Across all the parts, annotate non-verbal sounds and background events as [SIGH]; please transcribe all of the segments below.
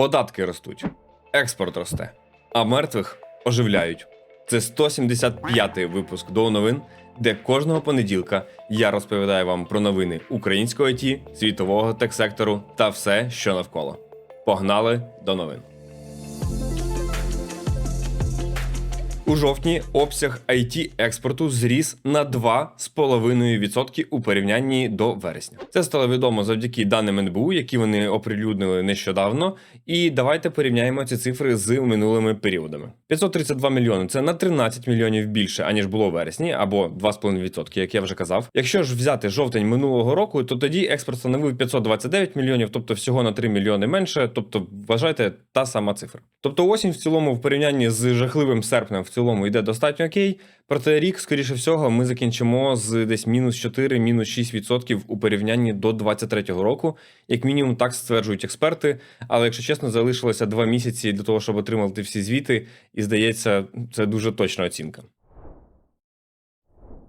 Податки ростуть, експорт росте, а мертвих оживляють. Це 175-й випуск до новин, де кожного понеділка я розповідаю вам про новини українського ІТ, світового тек-сектору та все, що навколо. Погнали до новин. У жовтні обсяг it експорту зріс на 2,5% у порівнянні до вересня. Це стало відомо завдяки даним НБУ, які вони оприлюднили нещодавно. І давайте порівняємо ці цифри з минулими періодами. 532 мільйони це на 13 мільйонів більше аніж було у вересні, або 2,5%, як я вже казав. Якщо ж взяти жовтень минулого року, то тоді експорт становив 529 мільйонів, тобто всього на 3 мільйони менше. Тобто, вважайте, та сама цифра. Тобто осінь в цілому в порівнянні з жахливим серпнем в цілому йде достатньо окей. Проте рік, скоріше всього, ми закінчимо з десь мінус 4, мінус 6% у порівнянні до 2023 року. Як мінімум, так стверджують експерти. Але якщо чесно, залишилося два місяці для того, щоб отримати всі звіти, і здається, це дуже точна оцінка.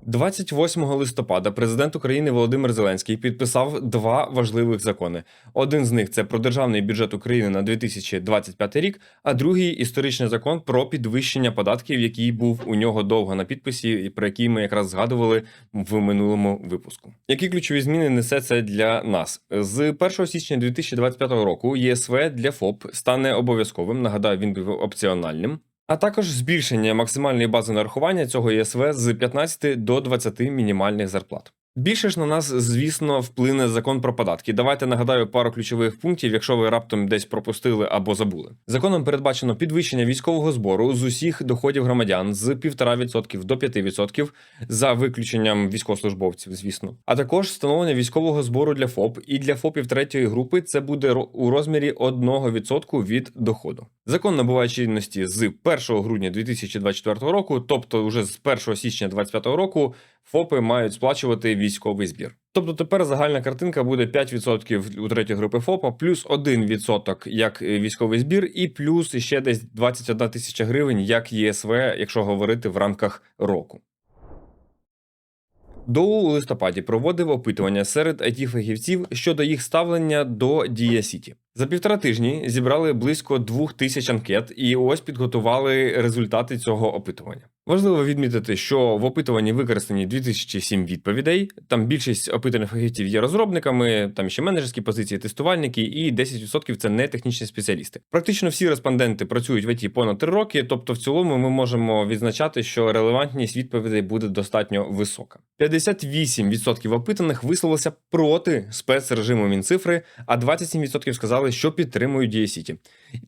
28 листопада президент України Володимир Зеленський підписав два важливих закони. Один з них це про державний бюджет України на 2025 рік, а другий історичний закон про підвищення податків, який був у нього довго на підписі, про який ми якраз згадували в минулому випуску. Які ключові зміни несе це для нас з 1 січня 2025 року? ЄСВ для ФОП стане обов'язковим. Нагадаю, він був опціональним. А також збільшення максимальної бази нарахування цього ЄСВ з 15 до 20 мінімальних зарплат. Більше ж на нас, звісно, вплине закон про податки. Давайте нагадаю пару ключових пунктів, якщо ви раптом десь пропустили або забули. Законом передбачено підвищення військового збору з усіх доходів громадян з 1,5% до 5% за виключенням військовослужбовців, звісно. А також встановлення військового збору для ФОП і для ФОПів третьої групи це буде у розмірі 1% від доходу. Закон набуває чинності з 1 грудня 2024 року, тобто вже з 1 січня 2025 року ФОПи мають сплачувати військовий збір. Тобто тепер загальна картинка буде 5% у третьої групи ФОПа, плюс 1% як е, військовий збір, і плюс ще десь 21 тисяча гривень як ЄСВ, якщо говорити в рамках року. ДОУ у листопаді проводив опитування серед it фахівців щодо їх ставлення до Дія Сіті. За півтора тижні зібрали близько двох тисяч анкет, і ось підготували результати цього опитування. Важливо відмітити, що в опитуванні використані 2007 відповідей. Там більшість опитаних фахівців є розробниками, там ще менеджерські позиції, тестувальники, і 10% це не технічні спеціалісти. Практично всі респонденти працюють в ІТ понад 3 роки, тобто в цілому ми можемо відзначати, що релевантність відповідей буде достатньо висока. 58% опитаних висловилися проти спецрежиму Мінцифри, а 27% сказали, що підтримують DSCT.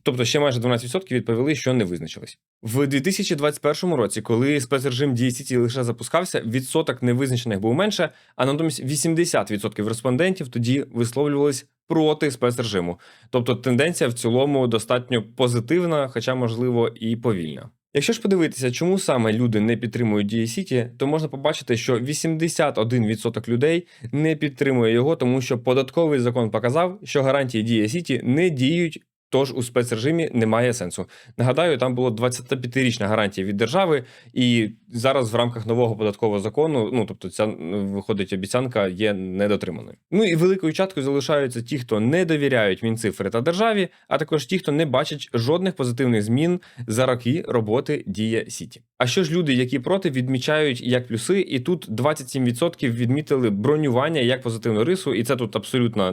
Тобто ще майже 12% відповіли, що не визначились. В 2021 році, коли спецрежим DSCT лише запускався, відсоток невизначених був менше, а натомість 80% респондентів тоді висловлювались проти спецрежиму. Тобто тенденція в цілому достатньо позитивна, хоча можливо і повільна. Якщо ж подивитися, чому саме люди не підтримують Сіті, то можна побачити, що 81% людей не підтримує його, тому що податковий закон показав, що гарантії Сіті не діють. Тож у спецрежимі немає сенсу. Нагадаю, там було 25-річна гарантія від держави, і зараз в рамках нового податкового закону, ну тобто, ця виходить обіцянка є недотриманою. Ну і великою часткою залишаються ті, хто не довіряють Мінцифри та державі, а також ті, хто не бачить жодних позитивних змін за роки роботи Дія Сіті. А що ж люди, які проти, відмічають як плюси, і тут 27% відмітили бронювання як позитивну рису, і це тут абсолютно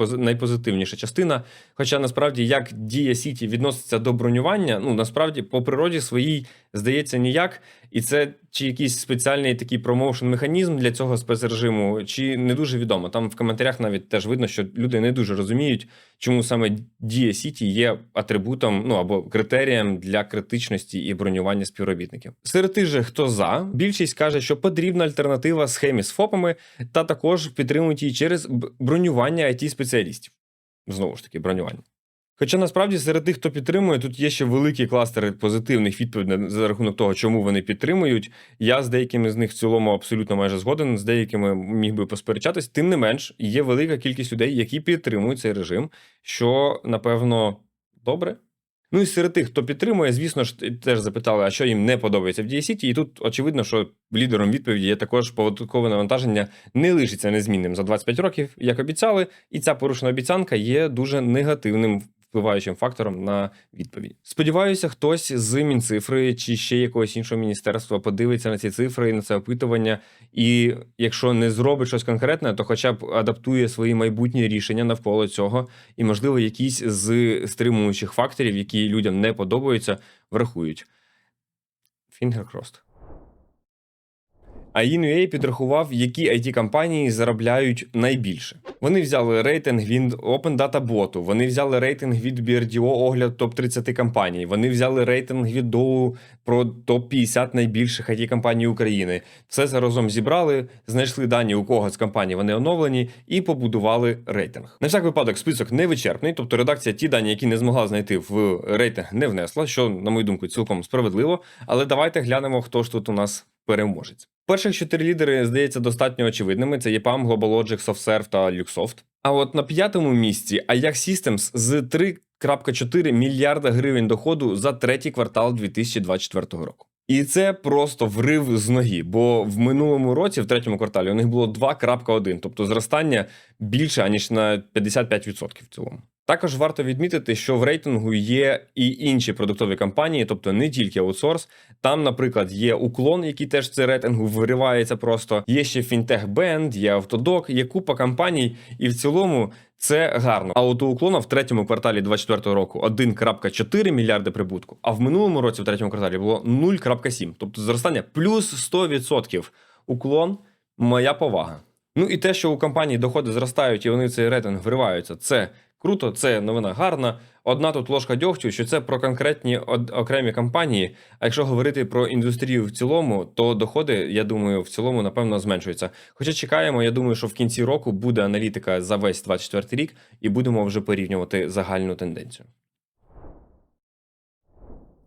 е, найпозитивніша частина. Хоча насправді як дія Сіті відноситься до бронювання, ну насправді по природі своїй здається ніяк. І це чи якийсь спеціальний такий промоушен механізм для цього спецрежиму, чи не дуже відомо. Там в коментарях навіть теж видно, що люди не дуже розуміють, чому саме дія Сіті є атрибутом, ну або критерієм для критичності і бронювання співробітників. Серед тих же, хто за, більшість каже, що потрібна альтернатива схемі з ФОПами, та також підтримують її через бронювання it спеціалістів. Знову ж таки, бронювання. Хоча насправді серед тих, хто підтримує, тут є ще великий кластер позитивних відповідей за рахунок того, чому вони підтримують. Я з деякими з них в цілому абсолютно майже згоден, з деякими міг би посперечатись. Тим не менш, є велика кількість людей, які підтримують цей режим, що напевно добре. Ну і серед тих, хто підтримує, звісно ж, теж запитали, а що їм не подобається в DSCT, і тут очевидно, що лідером відповіді є також податкове навантаження не лишиться незмінним за 25 років, як обіцяли, і ця порушена обіцянка є дуже негативним впливаючим фактором на відповідь. Сподіваюся, хтось з Мінцифри чи ще якогось іншого міністерства подивиться на ці цифри і на це опитування. І якщо не зробить щось конкретне, то хоча б адаптує свої майбутні рішення навколо цього, і, можливо, якісь з стримуючих факторів, які людям не подобаються, врахують. Crossed. А INUA підрахував, які it компанії заробляють найбільше. Вони взяли рейтинг від Open Data Bot, вони взяли рейтинг від BRDO огляд топ 30 компаній. Вони взяли рейтинг від Dow про топ 50 найбільших it компаній України. Все це разом зібрали, знайшли дані у кого з компаній вони оновлені і побудували рейтинг. На всяк випадок список не вичерпний, тобто редакція ті дані, які не змогла знайти в рейтинг, не внесла, що, на мою думку, цілком справедливо. Але давайте глянемо, хто ж тут у нас переможець. Перших чотири лідери, здається, достатньо очевидними: це EPAM, GlobalLogic, SoftServe та Luxoft. А от на п'ятому місці Ajax Systems з 3,4 мільярда гривень доходу за третій квартал 2024 року. І це просто врив з ноги, бо в минулому році, в третьому кварталі, у них було 2,1, тобто зростання більше аніж на 55% в цілому. Також варто відмітити, що в рейтингу є і інші продуктові компанії, тобто не тільки аутсорс. Там, наприклад, є уклон, який теж в цей рейтингу виривається просто. Є ще Band, є Autodoc, є купа компаній, і в цілому це гарно. А от у уклона в третьому кварталі 2024 року 1,4 мільярди прибутку, а в минулому році в третьому кварталі було 0,7. Тобто зростання плюс 100%. Уклон моя повага. Ну і те, що у компанії доходи зростають і вони в цей рейтинг вриваються, це круто, це новина гарна. Одна тут ложка дьогтю, що це про конкретні окремі компанії. А якщо говорити про індустрію в цілому, то доходи, я думаю, в цілому напевно зменшуються. Хоча чекаємо, я думаю, що в кінці року буде аналітика за весь 24 рік, і будемо вже порівнювати загальну тенденцію.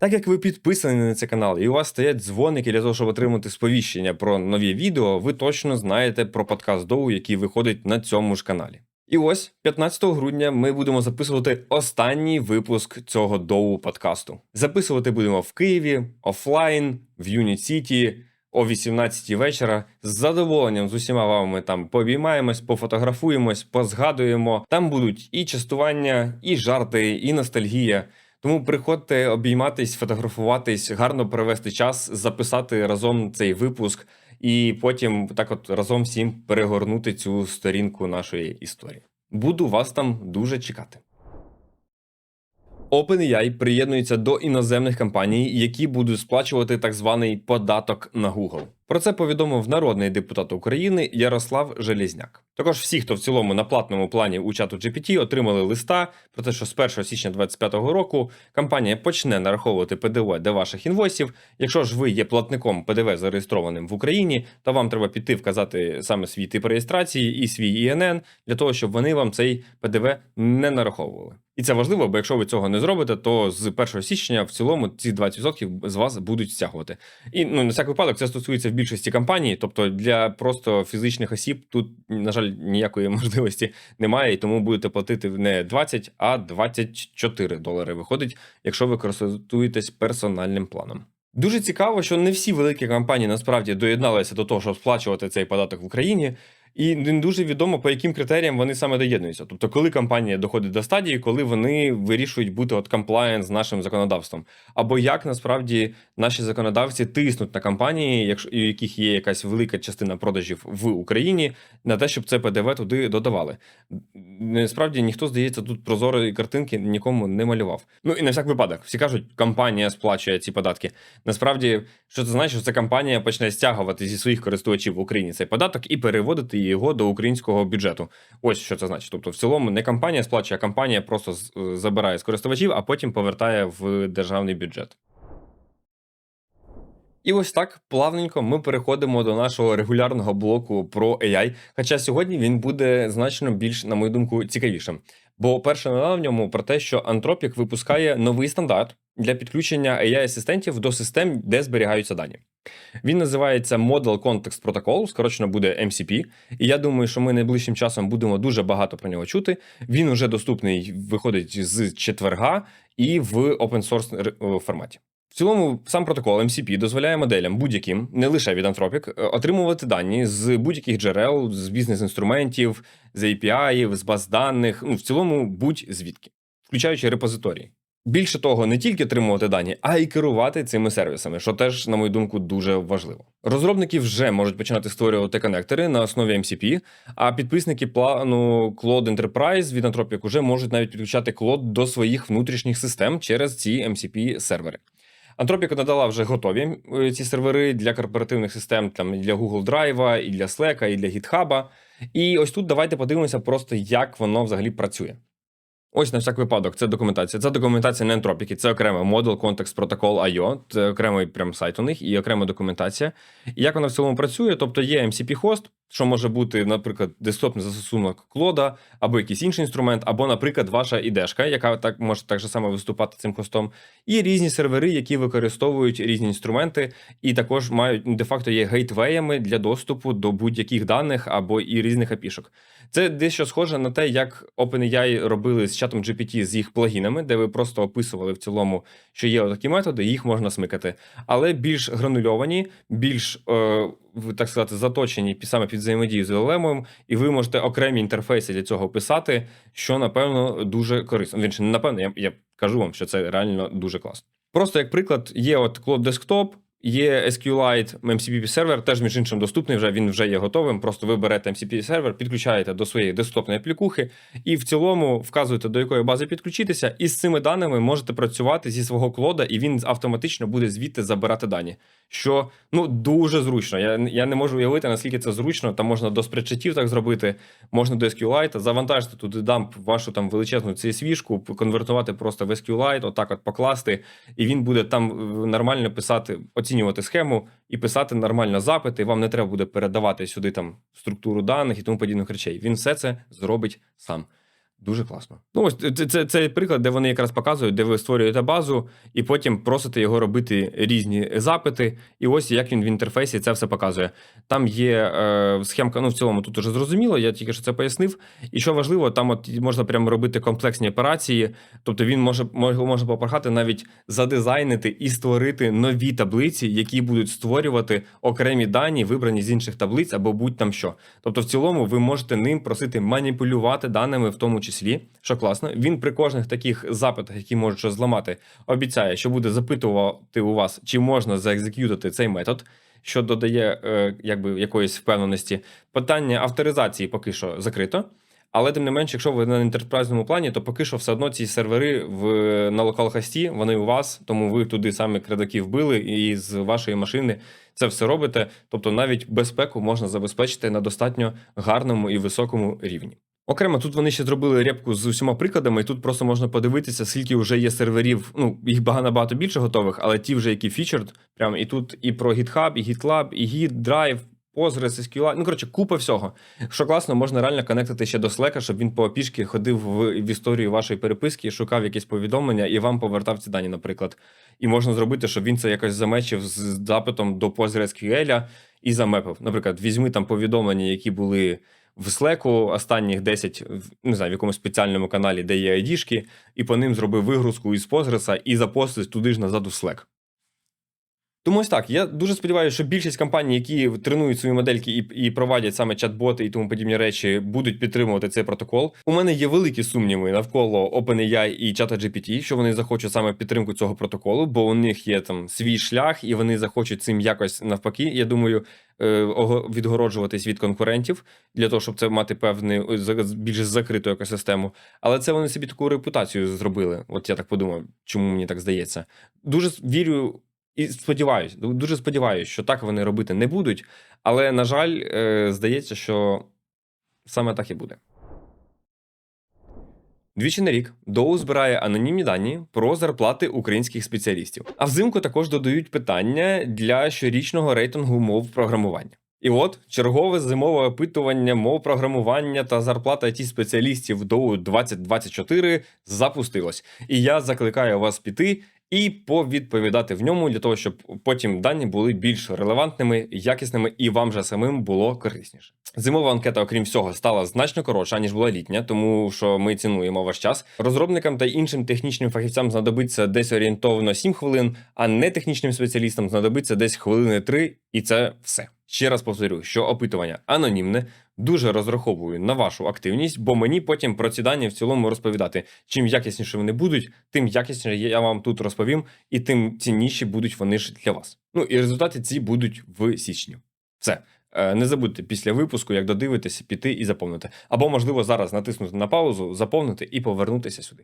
Так як ви підписані на цей канал і у вас стоять дзвоники для того, щоб отримати сповіщення про нові відео, ви точно знаєте про подкаст Доу, який виходить на цьому ж каналі. І ось 15 грудня ми будемо записувати останній випуск цього доу подкасту. Записувати будемо в Києві, офлайн, в Юніт Сіті о 18 вечора. З задоволенням з усіма вами там пообіймаємось, пофотографуємось, позгадуємо. Там будуть і частування, і жарти, і ностальгія. Тому приходьте обійматись, фотографуватись, гарно провести час, записати разом цей випуск, і потім так от разом всім перегорнути цю сторінку нашої історії. Буду вас там дуже чекати. OpenAI приєднується до іноземних компаній, які будуть сплачувати так званий податок на Google. Про це повідомив народний депутат України Ярослав Желізняк. Також всі, хто в цілому на платному плані у чату GPT, отримали листа про те, що з 1 січня 2025 року компанія почне нараховувати ПДВ до ваших інвойсів. Якщо ж ви є платником ПДВ зареєстрованим в Україні, то вам треба піти вказати саме свій тип реєстрації і свій ІНН для того, щоб вони вам цей ПДВ не нараховували. І це важливо, бо якщо ви цього не зробите, то з 1 січня в цілому ці 20% з вас будуть стягувати. І ну на всяк випадок це стосується в більшості компаній, тобто для просто фізичних осіб тут, на жаль, ніякої [LAUGHS] можливості немає, і тому будете платити не 20, а 24 долари. Виходить, якщо ви користуєтесь персональним планом. Дуже цікаво, що не всі великі компанії насправді доєдналися до того, щоб сплачувати цей податок в Україні. І не дуже відомо, по яким критеріям вони саме доєднуються. Тобто, коли компанія доходить до стадії, коли вони вирішують бути от комплаєнт з нашим законодавством, або як насправді наші законодавці тиснуть на компанії, якщо у яких є якась велика частина продажів в Україні, на те, щоб це ПДВ туди додавали. Насправді ніхто здається тут прозорої картинки нікому не малював. Ну і на всяк випадок, всі кажуть, компанія сплачує ці податки. Насправді, що це значить, що ця компанія почне стягувати зі своїх користувачів в Україні цей податок і переводити його до українського бюджету. Ось що це значить. Тобто, в цілому не компанія сплачує, а компанія просто забирає з користувачів, а потім повертає в державний бюджет. І ось так плавненько ми переходимо до нашого регулярного блоку про AI. Хоча сьогодні він буде значно більш, на мою думку, цікавішим. Бо перша новина в ньому про те, що Anthropic випускає новий стандарт для підключення AI-асистентів до систем, де зберігаються дані. Він називається Model Context Protocol, скорочено буде MCP. І я думаю, що ми найближчим часом будемо дуже багато про нього чути. Він уже доступний, виходить з четверга і в open source форматі. В цілому, сам протокол MCP дозволяє моделям будь-яким, не лише від Anthropic, е, отримувати дані з будь-яких джерел, з бізнес-інструментів, з API, з баз даних, ну в цілому будь-звідки. включаючи репозиторії. Більше того, не тільки отримувати дані, а й керувати цими сервісами, що теж, на мою думку, дуже важливо. Розробники вже можуть починати створювати коннектори на основі MCP, а підписники плану Cloud Enterprise від Anthropic вже можуть навіть підключати Cloud до своїх внутрішніх систем через ці MCP сервери. Anthropic надала вже готові е, ці сервери для корпоративних систем, там і для Google Drive, і для Slack, і для GitHub. І ось тут давайте подивимося просто, як воно взагалі працює. Ось на всяк випадок, це документація. Це документація не ентропіки, це окремо Model Context Protocol IO, це окремий прям сайт у них і окрема документація. І як вона в цілому працює? Тобто є MCP-хост, що може бути, наприклад, десктопний застосунок клода, або якийсь інший інструмент, або, наприклад, ваша ідешка, яка так може так же само виступати цим хостом, і різні сервери, які використовують різні інструменти, і також мають ну, де-факто є гейтвеями для доступу до будь-яких даних або і різних апішок. Це дещо схоже на те, як OpenAI робили з чатом GPT з їх плагінами, де ви просто описували в цілому, що є такі методи, їх можна смикати, але більш гранульовані, більш е, так сказати, заточені саме під взаємодію з LLM, і ви можете окремі інтерфейси для цього писати, що напевно дуже корисно. Він напевно, я, я кажу вам, що це реально дуже класно. Просто як приклад, є от Cloud Desktop, Є SQLite MCP сервер, теж між іншим доступний вже він вже є готовим. Просто ви берете MCP сервер, підключаєте до своєї десктопної аплікухи, і в цілому вказуєте, до якої бази підключитися, і з цими даними можете працювати зі свого клода, і він автоматично буде звідти забирати дані. Що ну дуже зручно. Я, я не можу уявити, наскільки це зручно. Там можна до спредшитів так зробити, можна до SQLite, завантажити туди дамп вашу там величезну CSV-шку, конвертувати просто в SQLite, отак от покласти, і він буде там е, нормально писати, оцінювати схему і писати нормально запити. Вам не треба буде передавати сюди там структуру даних і тому подібних речей. Він все це зробить сам. Дуже класно. Ну, ось це, це, це приклад, де вони якраз показують, де ви створюєте базу, і потім просите його робити різні запити. І ось як він в інтерфейсі це все показує. Там є е, схемка, ну в цілому тут уже зрозуміло, я тільки що це пояснив. І що важливо, там от можна прямо робити комплексні операції. Тобто він може, може, попрохати навіть задизайнити і створити нові таблиці, які будуть створювати окремі дані, вибрані з інших таблиць або будь-там що. Тобто, в цілому, ви можете ним просити маніпулювати даними, в тому числі, що класно. Він при кожних таких запитах, які можуть щось зламати, обіцяє, що буде запитувати у вас, чи можна заекзекютити цей метод. Що додає е, якби якоїсь впевненості. Питання авторизації поки що закрито. Але тим не менше, якщо ви на інтерпрайзному плані, то поки що все одно ці сервери в на локал-хості, вони у вас, тому ви туди самі кредаків вбили, і з вашої машини це все робите. Тобто навіть безпеку можна забезпечити на достатньо гарному і високому рівні. Окремо, тут вони ще зробили репку з усіма прикладами, і тут просто можна подивитися, скільки вже є серверів. Ну, їх багато більше готових, але ті вже, які фічерд, прям і тут і про GitHub, і GitLab, і Git, Drive, Postgres, SQLite, ну коротше, купа всього. Що класно, можна реально конектити ще до Slack, щоб він по пішки ходив в, в історію вашої переписки, шукав якісь повідомлення і вам повертав ці дані, наприклад. І можна зробити, щоб він це якось замечив з запитом до PostgreSQL і замепив. Наприклад, візьми там повідомлення, які були в Slack останніх 10, в- не знаю, в якомусь спеціальному каналі, де є ID-шки, і по ним зробив вигрузку із Postgres і запостив туди ж назад у Slack. Тому ось так. Я дуже сподіваюся, що більшість компаній, які тренують свої модельки і, і проводять саме чат-боти і тому подібні речі, будуть підтримувати цей протокол. У мене є великі сумніви навколо OpenAI і ChatGPT, що вони захочуть саме підтримку цього протоколу, бо у них є там свій шлях, і вони захочуть цим якось навпаки. Я думаю, відгороджуватись від конкурентів для того, щоб це мати певну е, більш закриту екосистему. Але це вони собі таку репутацію зробили. От я так подумав, чому мені так здається. Дуже вірю. І сподіваюсь, дуже сподіваюся, що так вони робити не будуть. Але, на жаль, е, здається, що саме так і буде. Двічі на рік Доу збирає анонімні дані про зарплати українських спеціалістів. А взимку також додають питання для щорічного рейтингу мов програмування. І от чергове зимове опитування мов програмування та зарплата it спеціалістів Доу 2024 запустилось. І я закликаю вас піти і повідповідати в ньому для того, щоб потім дані були більш релевантними, якісними і вам же самим було корисніше. Зимова анкета, окрім всього, стала значно коротша ніж була літня, тому що ми цінуємо ваш час. Розробникам та іншим технічним фахівцям знадобиться десь орієнтовно 7 хвилин, а не технічним спеціалістам знадобиться десь хвилини 3, і це все. Ще раз повторю, що опитування анонімне, дуже розраховую на вашу активність, бо мені потім про ці дані в цілому розповідати. Чим якісніше вони будуть, тим якісніше я вам тут розповім, і тим цінніші будуть вони ж для вас. Ну і результати ці будуть в січні. Все. Е, Не забудьте після випуску, як додивитися, піти і заповнити. Або, можливо, зараз натиснути на паузу, заповнити і повернутися сюди.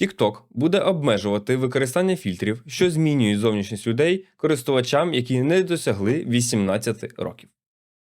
TikTok буде обмежувати використання фільтрів, що змінюють зовнішність людей користувачам, які не досягли 18 років.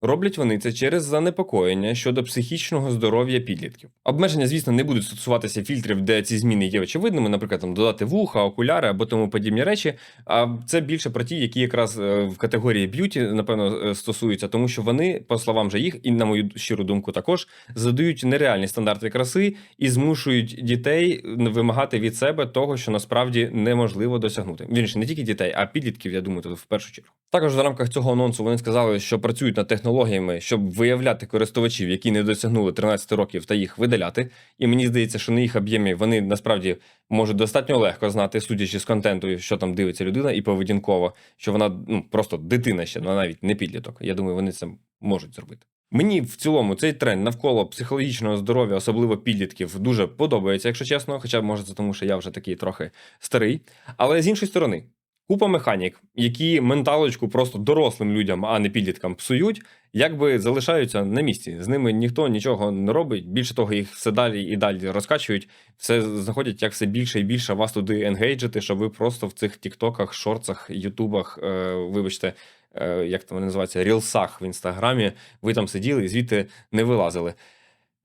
Роблять вони це через занепокоєння щодо психічного здоров'я підлітків. Обмеження, звісно, не будуть стосуватися фільтрів, де ці зміни є очевидними, наприклад, там додати вуха, окуляри або тому подібні речі. А це більше про ті, які якраз е, в категорії б'юті, напевно, е, стосуються, тому що вони, по словам же їх, і на мою щиру думку, також задають нереальні стандарти краси і змушують дітей вимагати від себе того, що насправді неможливо досягнути. Вірніше, не тільки дітей, а підлітків, я думаю, тут в першу чергу. Також в рамках цього анонсу вони сказали, що працюють над технологіями, щоб виявляти користувачів, які не досягнули 13 років, та їх видаляти. І мені здається, що на їх об'ємі вони насправді можуть достатньо легко знати, судячи з контенту, що там дивиться людина, і поведінково, що вона ну просто дитина ще, вона навіть не підліток. Я думаю, вони це можуть зробити. Мені в цілому цей тренд навколо психологічного здоров'я, особливо підлітків, дуже подобається, якщо чесно. Хоча може це тому, що я вже такий трохи старий. Але з іншої сторони, купа механік, які менталочку просто дорослим людям, а не підліткам псують, якби залишаються на місці. З ними ніхто нічого не робить. Більше того, їх все далі і далі розкачують, все знаходять як все більше і більше вас туди енгейджити, щоб ви просто в цих тіктоках, шорцах, ютубах, е, вибачте. е, Як там вони називаються, рілсах в інстаграмі, ви там сиділи і звідти не вилазили.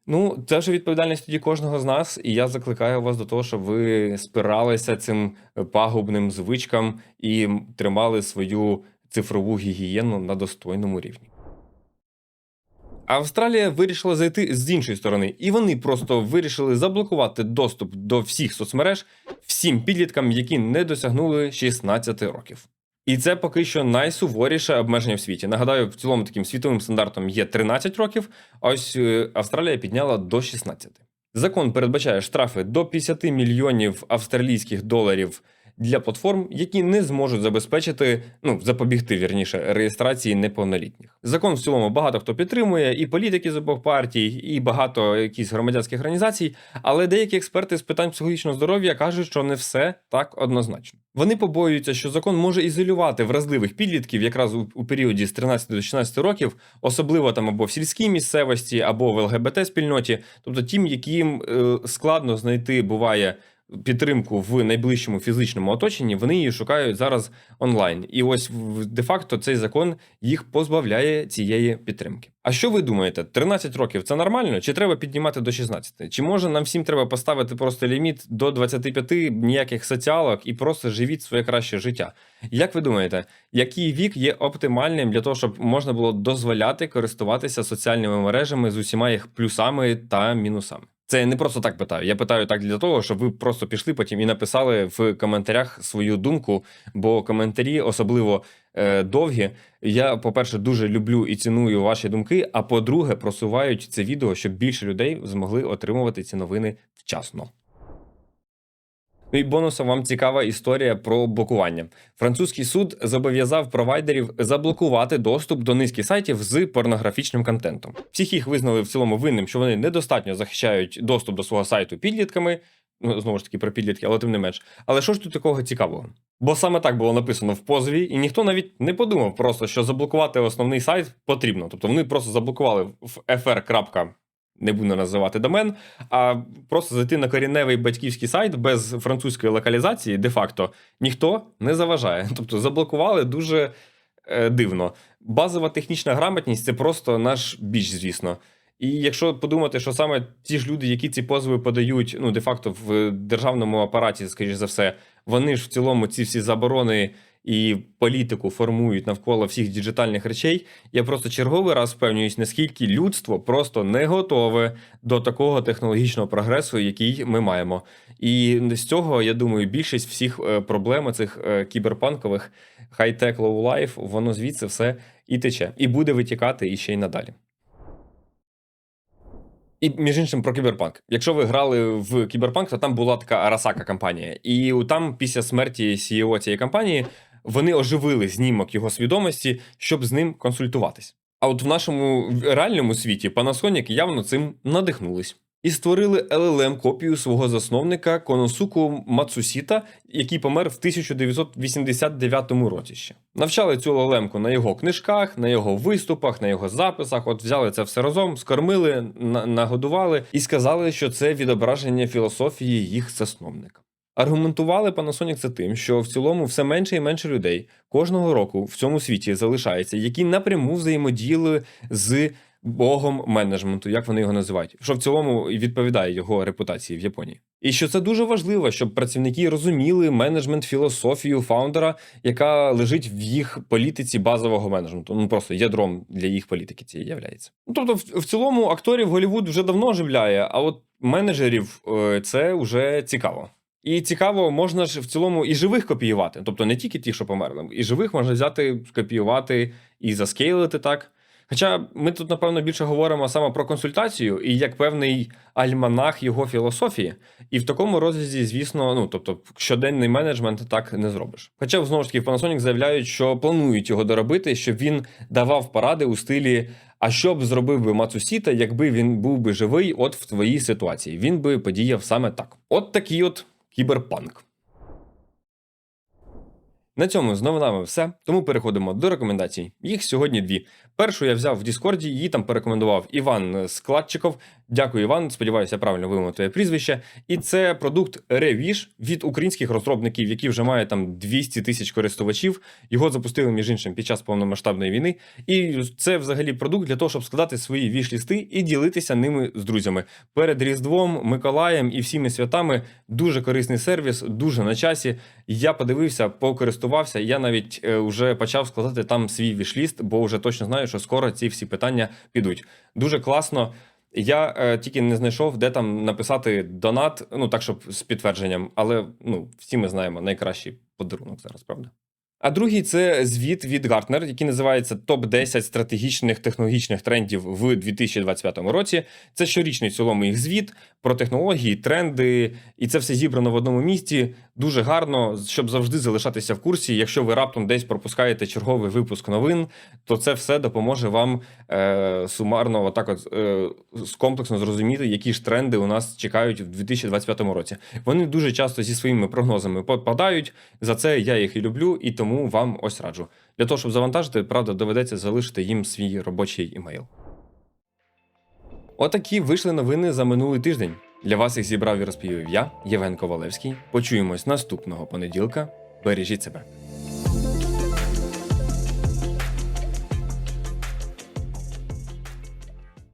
Ну, це вже відповідальність тоді кожного з нас, і я закликаю вас до того, щоб ви спиралися цим пагубним звичкам і тримали свою цифрову гігієну на достойному рівні. Австралія вирішила зайти з іншої сторони, і вони просто вирішили заблокувати доступ до всіх соцмереж всім підліткам, які не досягнули 16 років. І це поки що найсуворіше обмеження в світі. Нагадаю, в цілому таким світовим стандартом є 13 років, а ось е, Австралія підняла до 16. Закон передбачає штрафи до 50 мільйонів австралійських доларів для платформ, які не зможуть забезпечити, ну запобігти вірніше реєстрації неповнолітніх. Закон в цілому багато хто підтримує, і політики з обох партій, і багато якісь громадянських організацій. Але деякі експерти з питань психологічного здоров'я кажуть, що не все так однозначно. Вони побоюються, що закон може ізолювати вразливих підлітків якраз у, періоді з 13 до 16 років, особливо там або в сільській місцевості, або в ЛГБТ спільноті, тобто тим, яким е, складно знайти буває підтримку в найближчому фізичному оточенні, вони її шукають зараз онлайн. І ось де-факто цей закон їх позбавляє цієї підтримки. А що ви думаєте? 13 років це нормально? Чи треба піднімати до 16? Чи може нам всім треба поставити просто ліміт до 25, ніяких соціалок і просто живіть своє краще життя? Як ви думаєте, який вік є оптимальним для того, щоб можна було дозволяти користуватися соціальними мережами з усіма їх плюсами та мінусами? Це я не просто так питаю. Я питаю так для того, щоб ви просто пішли потім і написали в коментарях свою думку, бо коментарі, особливо е, довгі, я, по-перше, дуже люблю і ціную ваші думки. А по-друге, просувають це відео, щоб більше людей змогли отримувати ці новини вчасно. Ну і бонусом вам цікава історія про блокування. Французький суд зобов'язав провайдерів заблокувати доступ до низки сайтів з порнографічним контентом. Всіх їх визнали в цілому винним, що вони недостатньо захищають доступ до свого сайту підлітками. Ну, знову ж таки, про підлітки, але тим не менш. Але що ж тут такого цікавого? Бо саме так було написано в позові, і ніхто навіть не подумав просто, що заблокувати основний сайт потрібно. Тобто вони просто заблокували в fr. Не буду називати домен, а просто зайти на корінневий батьківський сайт без французької локалізації, де-факто ніхто не заважає. [LAUGHS] Тобто заблокували дуже е, дивно. Базова технічна грамотність це просто наш біч, звісно. І якщо подумати, що саме ті ж люди, які ці позови подають, ну де-факто в державному апараті, скоріш за все, вони ж в цілому ці всі заборони і політику формують навколо всіх діджитальних речей. Я просто черговий раз впевнююсь, наскільки людство просто не готове до такого технологічного прогресу, який ми маємо. І з цього я думаю, більшість всіх е, проблем цих кіберпанкових хай-тек лоу-лайф, воно звідси все і тече, і буде витікати і ще й надалі. І між іншим про кіберпанк. Якщо ви грали в кіберпанк, то там була така Арасака компанія. І там, після смерті CEO цієї компанії, вони оживили знімок його свідомості, щоб з ним консультуватись. А от в нашому реальному світі Panasonic явно цим надихнулись. І створили LLM копію свого засновника Коносуку Мацусіта, який помер в 1989 році ще. Навчали цю LLM на його книжках, на його виступах, на його записах. От взяли це все разом, скормили, нагодували і сказали, що це відображення філософії їх засновника. Аргументували Panasonic це тим, що в цілому все менше і менше людей кожного року в цьому світі залишається, які напряму взаємодіяли з богом менеджменту, як вони його називають, що в цілому відповідає його репутації в Японії. І що це дуже важливо, щоб працівники розуміли менеджмент філософію фаундера, яка лежить в їх політиці базового менеджменту. Ну просто ядром для їх політики цієї являється. Ну тобто, в цілому акторів Голівуд вже давно оживляє, а от менеджерів е, це вже цікаво. І цікаво, можна ж в цілому і живих копіювати, тобто не тільки ті, що померли, і живих можна взяти, скопіювати і заскейлити так. Хоча ми тут, напевно, більше говоримо саме про консультацію і як певний альманах його філософії. І в такому розрізі, звісно, ну тобто щоденний менеджмент так не зробиш. Хоча знову ж таки Panasonic заявляють, що планують його доробити, щоб він давав поради у стилі. А що б зробив би Мацусіта, якби він був би живий, от в твоїй ситуації? Він би подіяв саме так. От такий от кіберпанк. На цьому з новинами все. Тому переходимо до рекомендацій. Їх сьогодні дві. Першу я взяв в Діскорді, її там порекомендував Іван Складчиков. Дякую, Іван. Сподіваюся, правильно вимовив твоє прізвище. І це продукт Revish від українських розробників, які вже мають там 200 тисяч користувачів. Його запустили між іншим під час повномасштабної війни. І це взагалі продукт для того, щоб складати свої віш-лісти і ділитися ними з друзями. Перед Різдвом, Миколаєм і всіми святами дуже корисний сервіс, дуже на часі. Я подивився, покористувався. Я навіть е, вже почав складати там свій вішліст, бо вже точно знаю, що скоро ці всі питання підуть. Дуже класно. Я е, тільки не знайшов, де там написати донат, ну так, щоб з підтвердженням, але ну, всі ми знаємо найкращий подарунок зараз, правда? А другий це звіт від Gartner, який називається Топ 10 стратегічних технологічних трендів в 2025 році. Це щорічний в цілому їх звіт про технології, тренди, і це все зібрано в одному місці. Дуже гарно, щоб завжди залишатися в курсі. Якщо ви раптом десь пропускаєте черговий випуск новин, то це все допоможе вам е, сумарно, отак, от е, комплексно зрозуміти, які ж тренди у нас чекають в 2025 році. Вони дуже часто зі своїми прогнозами попадають. За це я їх і люблю, і тому вам ось раджу. Для того, щоб завантажити, правда, доведеться залишити їм свій робочий імейл. Отакі вийшли новини за минулий тиждень. Для вас їх зібрав і розповів я, Євген Ковалевський. Почуємось наступного понеділка. Бережіть себе.